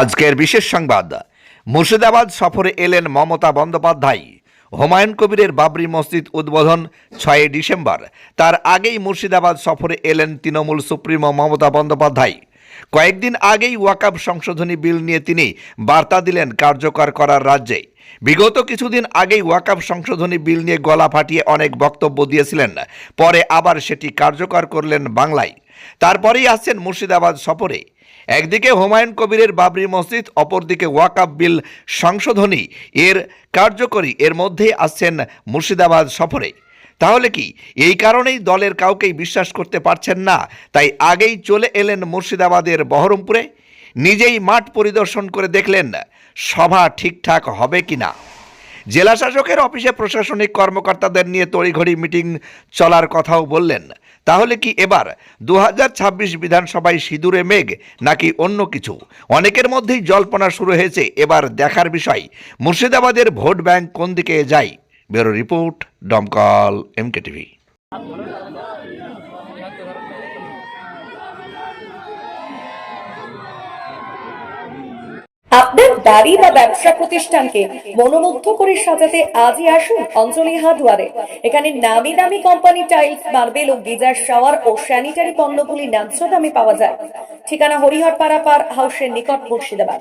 আজকের বিশেষ সংবাদ। মুর্শিদাবাদ সফরে এলেন মমতা বন্দ্যোপাধ্যায়। হুমায়ুন কবিরের বাবরি মসজিদ উদ্বোধন ছয়ই ডিসেম্বর। তার আগেই মুর্শিদাবাদ সফরে এলেন তৃণমূল সুপ্রিমো মমতা বন্দ্যোপাধ্যায়। কয়েকদিন আগেই ওয়াকাব সংশোধনী বিল নিয়ে তিনি বার্তা দিলেন কার্যকর করার রাজ্যে। বিগত কিছুদিন আগেই ওয়াকাব সংশোধনী বিল নিয়ে গলা ফাটিয়ে অনেক বক্তব্য দিয়েছিলেন। পরে আবার সেটি কার্যকর করলেন বাংলায়। তারপরেই আসছেন মুর্শিদাবাদ সফরে। একদিকে হুমায়ুন কবিরের বাবরি মসজিদ, অপরদিকে ওয়াকাব বিল সংশোধনী এর কার্যকরী, এর মধ্যেই আসছেন মুর্শিদাবাদ সফরে। তাহলে কি এই কারণেই দলের কাউকেই বিশ্বাস করতে পারছেন না? তাই আগেই চলে এলেন মুর্শিদাবাদের বহরমপুরে। নিজেই মাঠ পরিদর্শন করে দেখলেন সভা ঠিকঠাক হবে কিনা। জেলা শাসকের অফিসে প্রশাসনিক কর্মকর্তাদের নিয়ে তড়িঘড়ি মিটিং চলার কথাও বললেন। তাহলে কি এবার দু হাজার ছাব্বিশ বিধানসভায় সিঁদুরে মেঘ নাকি অন্য কিছু? অনেকের মধ্যেই জল্পনা শুরু হয়েছে এবার দেখার বিষয়। মুর্শিদাবাদের ভোট ব্যাংক কোন দিকে যায়? Bureau report Domkal MK TV আপনার বাড়ি বা ব্যবসা প্রতিষ্ঠানকে মনোমুগ্ধ করে সাজাতে আজই আসুন অঞ্জলি হার্ডওয়ারে এখানে নামি দামি কোম্পানি টাইলস, মার্বেল ও গিজার শাওয়ার ও স্যানিটারি পণ্যগুলি ন্যায্য দামে পাওয়া যায়। ঠিকানা হরিহর পাড়া পার হাউসের নিকট মুর্শিদাবাদ।